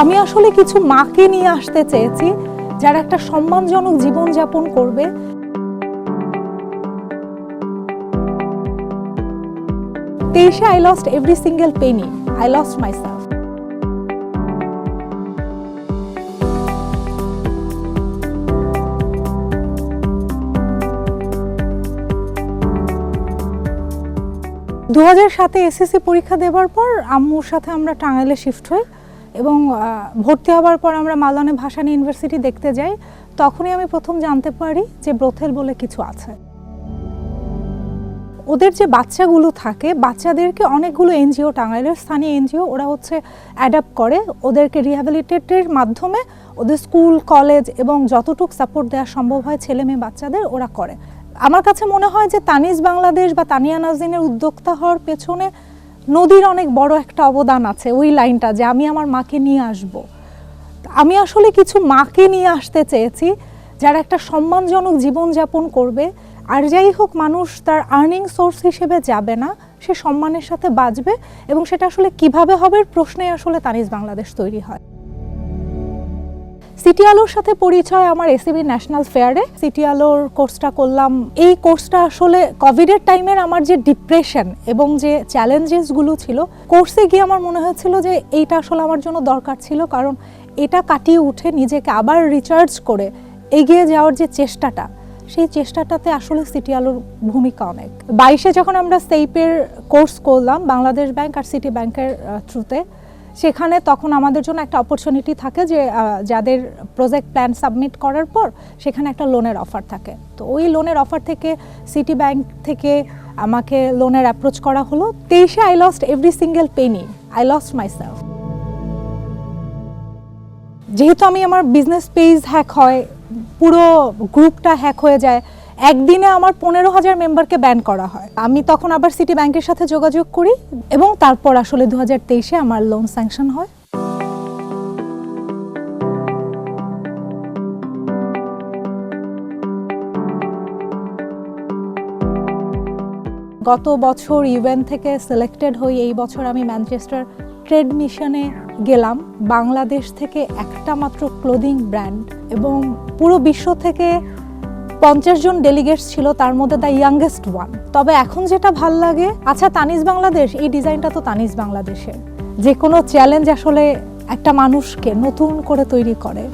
আমি আসলে কিছু মাকে নিয়ে আসতে চেয়েছি, যারা একটা সম্মানজনক জীবন যাপন করবে। তেইশে I lost every single penny I lost my দু হাজার সাতে এসএসসি পরীক্ষা দেওয়ার পর আম্মুর সাথে আমরা টাঙ্গাইলে শিফট হই। এবং ভর্তি হওয়ার পর আমরা মালানে ভাসানী ইউনিভার্সিটি দেখতে যাই, তখনই আমি প্রথম জানতে পারি যে ব্রথেল বলে কিছু আছে। ওদের যে বাচ্চাগুলো থাকে, বাচ্চাদেরকে অনেকগুলো এনজিও টাঙ্গাইলের স্থানীয় এনজিও ওরা হচ্ছে অ্যাডাপ্ট করে, ওদেরকে রিহ্যাবিলিটেটের মাধ্যমে ওদের স্কুল, কলেজ এবং যতটুক সাপোর্ট দেওয়া সম্ভব হয় ছেলে মেয়ে বাচ্চাদের ওরা করে। আমার কাছে মনে হয় যে তানিজ বাংলাদেশ বা তানিয়া নাজিনের উদ্যোক্তা হওয়ার পেছনে নদীর অনেক বড় একটা অবদান আছে ওই লাইনটা যে আমি আমার মাকে নিয়ে আসব। আমি আসলে কিছু মাকে নিয়ে আসতে চেয়েছি, যারা একটা সম্মানজনক জীবনযাপন করবে, আর যাই হোক মানুষ তার আর্নিং সোর্স হিসেবে যাবে না, সে সম্মানের সাথে বাঁচবে, এবং সেটা আসলে কীভাবে হবে প্রশ্নে আসলে তানিজ বাংলাদেশ তৈরি হয়। সিটি আলোর সাথে পরিচয় আমার এসিবি ন্যাশনাল ফেয়ারে। সিটি আলোর কোর্সটা করলাম। এই কোর্সটা আসলে কোভিডের টাইমের আমার যে ডিপ্রেশন এবং যে চ্যালেঞ্জেসগুলো ছিল, কোর্সে গিয়ে আমার মনে হয়েছিল যে এইটা আসলে আমার জন্য দরকার ছিল, কারণ এটা কাটিয়ে উঠে নিজেকে আবার রিচার্জ করে এগিয়ে যাওয়ার যে চেষ্টাটা, সেই চেষ্টাটাতে আসলে সিটি আলোর ভূমিকা অনেক। বাইশে যখন আমরা সেইপের কোর্স করলাম, বাংলাদেশ ব্যাংক আর সিটি ব্যাংকের থ্রুতে সেখানে তখন আমাদের জন্য একটা অপরচুনিটি থাকে যে যাদের প্রজেক্ট প্ল্যান সাবমিট করার পর সেখানে একটা লোনের অফার থাকে। তো ওই লোনের অফার থেকে সিটি ব্যাংক থেকে আমাকে লোনের অ্যাপ্রোচ করা হলো। তেইশে I lost every single penny I lost myself যেহেতু আমি আমার বিজনেস পেজ হ্যাক হয়, পুরো গ্রুপটা হ্যাক হয়ে যায় একদিনে আমার পনেরো হাজার মেম্বারকে ব্যান করা হয়। আমি তখন আবার সিটি ব্যাংকের সাথে যোগাযোগ করি এবং তারপর আসলে দু হাজার তেইশে আমার লোন স্যাংশন হয়। গত বছর ইউএন থেকে সিলেক্টেড হই, এই বছর আমি ম্যানচেস্টার ট্রেড মিশনে গেলাম। বাংলাদেশ থেকে একটা মাত্র ক্লোদিং ব্র্যান্ড এবং পুরো বিশ্ব থেকে পঞ্চাশ জন ডেলিগেটস ছিল, তার মধ্যে দ্য ইয়াংগেস্ট ওয়ান তবে এখন যেটা ভালো লাগে আচ্ছা তানিজ বাংলাদেশ, এই ডিজাইনটা তো তানিজ বাংলাদেশের। যে কোনো চ্যালেঞ্জ আসলে একটা মানুষকে নতুন করে তৈরি করে।